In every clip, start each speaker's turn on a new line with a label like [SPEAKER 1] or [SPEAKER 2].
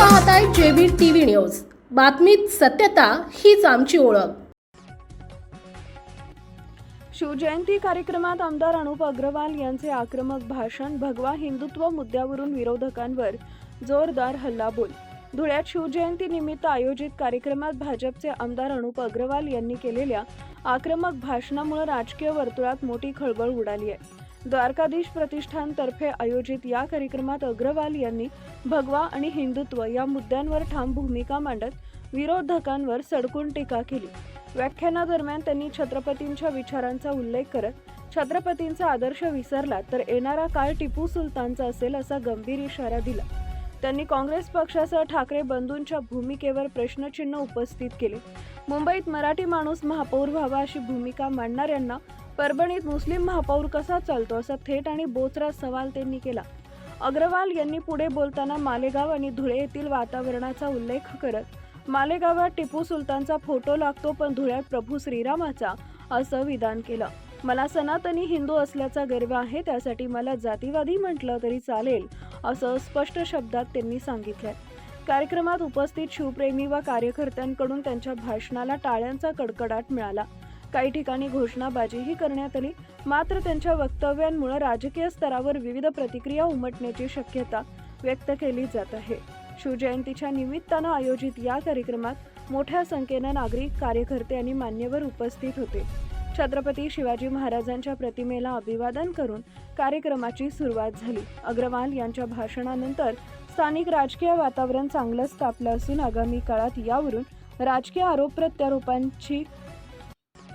[SPEAKER 1] पाहताय जेबीर TV news. बातमीत सत्यता हीच आमची ओळख.
[SPEAKER 2] शिवजयंती कार्यक्रमात आमदार अनुप अग्रवाल यांचे आक्रमक भाषण भगवा हिंदुत्व मुद्द्यावरून विरोधकांवर जोरदार हल्लाबोल. धुळ्यात शिवजयंती निमित्त आयोजित कार्यक्रमात भाजपचे आमदार अनुप अग्रवाल यांनी केलेल्या आक्रमक भाषणामुळे राजकीय वर्तुळात मोठी खळबळ उडाली आहे. द्वारकाधीश प्रतिष्ठानतर्फे आयोजित या कार्यक्रमात अग्रवाल यांनी भगवा आणि हिंदुत्व या मुद्द्यांवर ठाम भूमिका मांडत विरोधकांवर सडकून टीका केली. व्याख्यानादरम्यान त्यांनी छत्रपतींच्या विचारांचा उल्लेख करत छत्रपतींचा आदर्श विसरला तर येणारा काळ टिपू सुलतानचा असेल असा गंभीर इशारा दिला. त्यांनी काँग्रेस पक्षासह ठाकरे बंधूंच्या भूमिकेवर प्रश्नचिन्ह उपस्थित केले. मुंबईत मराठी माणूस महापौर व्हावा अशी भूमिका मांडणाऱ्यांना परभणीत मुस्लिम महापौर कसा चालतो असा थेट आणि बोचरा सवाल त्यांनी केला. अग्रवाल यांनी पुढे बोलताना मालेगाव आणि धुळे येथील वातावरणाचा उल्लेख करत मालेगावात टिपू सुलतानचा फोटो लागतो पण धुळ्यात प्रभू श्रीरामाचा असं विधान केलं. मला सनातनी हिंदू असल्याचा गर्व आहे त्यासाठी मला जातीवादी म्हटलं तरी चालेल असं स्पष्ट शब्दात त्यांनी सांगितलं कार्यक्रमात उपस्थित शिवप्रेमी व कार्यकर्त्यांकडून त्यांच्या भाषणाला टाळ्यांचा कडकडाट मिळाला. काही ठिकाणी घोषणाबाजीही करण्यात आली. मात्र त्यांच्या वक्तव्यांमुळे राजकीय स्तरावर विविध प्रतिक्रिया उमटण्याची शक्यता व्यक्त केली जात आहे. शिवजयंतीच्या निमित्तानं आयोजित या कार्यक्रमात मोठ्या संख्येनं नागरिक कार्यकर्ते आणि मान्यवर उपस्थित होते. छत्रपती शिवाजी महाराजांच्या प्रतिमेला अभिवादन करून कार्यक्रमाची सुरुवात झाली. अग्रवाल यांच्या भाषणानंतर स्थानिक राजकीय वातावरण चांगलंच तापलं असून आगामी काळात यावरून राजकीय आरोप प्रत्यारोपांची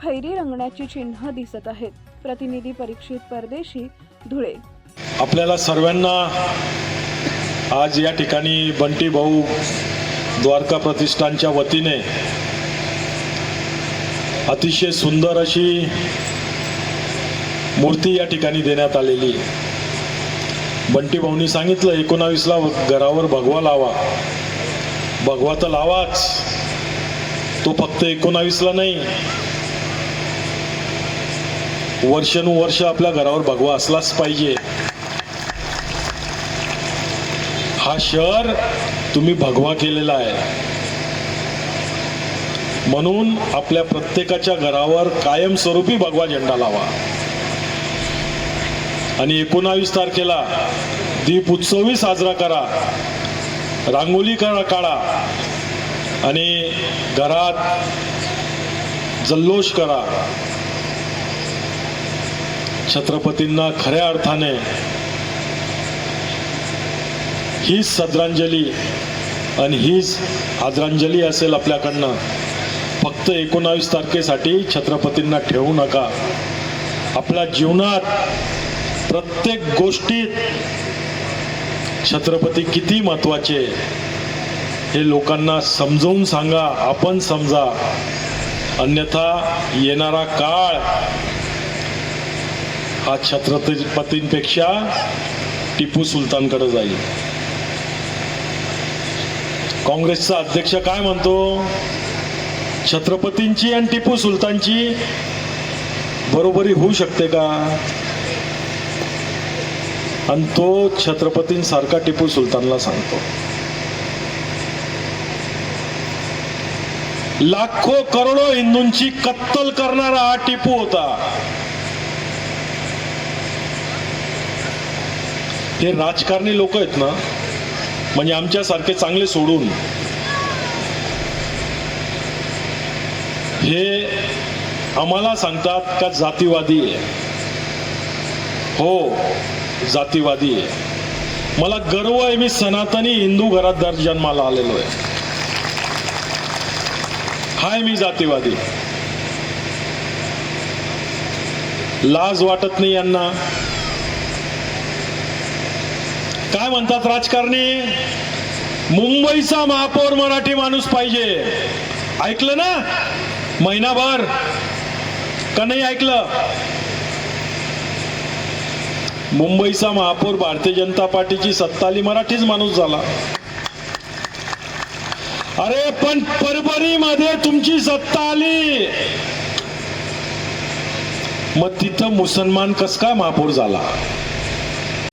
[SPEAKER 2] फैरी रंगण्याची चिन्ह दिसत आहेत. प्रतिनिधी परीक्षित परदेशी धुळे.
[SPEAKER 3] आपल्याला सर्वांना आज या ठिकाणी बंटी भाऊ द्वारका प्रतिष्ठानच्या वतीने अतिशय सुंदर अशी मूर्ती या ठिकाणी देण्यात आलेली. बंटी भाऊनी सांगितलं एकोणावीसला घरावर भगवा लावा. भगवा तर लावाच. तो फक्त एकोणावीसला नाही वर्षानुवर्ष आपल्या घरावर भगवा असलाच पाहिजे. हा शहर तुम्ही भगवा केलेला आहे. म्हणून आपल्या प्रत्येकाच्या घरावर कायमस्वरूपी भगवा झेंडा लावा. आणि एकोणावीस तारखेला दीप उत्सवही साजरा करा. रांगोली करा काढा. आणि घरात जल्लोष करा. छत्रपतींना खऱ्या अर्थाने हीच श्रद्धांजली आणि हीच आदरांजली असेल आपल्याकडनं फक्त एकोणावीस तारखेसाठी छत्रपतींना ठेवू नका. आपल्या जीवनात प्रत्येक गोष्टीत छत्रपती किती महत्त्वाचे हे लोकांना समजवून सांगा आपण समजा. अन्यथा येणारा काळ हा छत्रपतींपेक्षा टिपू सुलतानकडे जाईल. काँग्रेसचा अध्यक्ष काय म्हणतो? छत्रपतींची आणि टिपू सुलतानची बरोबरी होऊ शकते का? आणि तो छत्रपतींसारखा टिपू सुलतानला सांगतो. लाखो करोडो हिंदूंची कत्तल करणारा हा टिपू होता. हे राजकारणी लोक आहेत ना म्हणजे आमच्यासारखे चांगले सोडून हे आम्हाला सांगतात का जातीवादी आहे? हो जातीवादी आहे. मला गर्व आहे मी सनातनी हिंदू घरात दर जन्माला आलेलो आहे. हाय मी जातीवादी. लाज वाटत नाही यांना. काय म्हणतात राजकारणी? मुंबईचा महापौर मराठी माणूस पाहिजे. ऐकलं ना? महिनाभर. का नाही ऐकलं? मुंबईचा महापौर भारतीय जनता पार्टीची सत्ताली मराठीच माणूस झाला. अरे पण परभणीमध्ये तुमची सत्ता आली. मग तिथं मुसलमान कस काय महापौर झाला?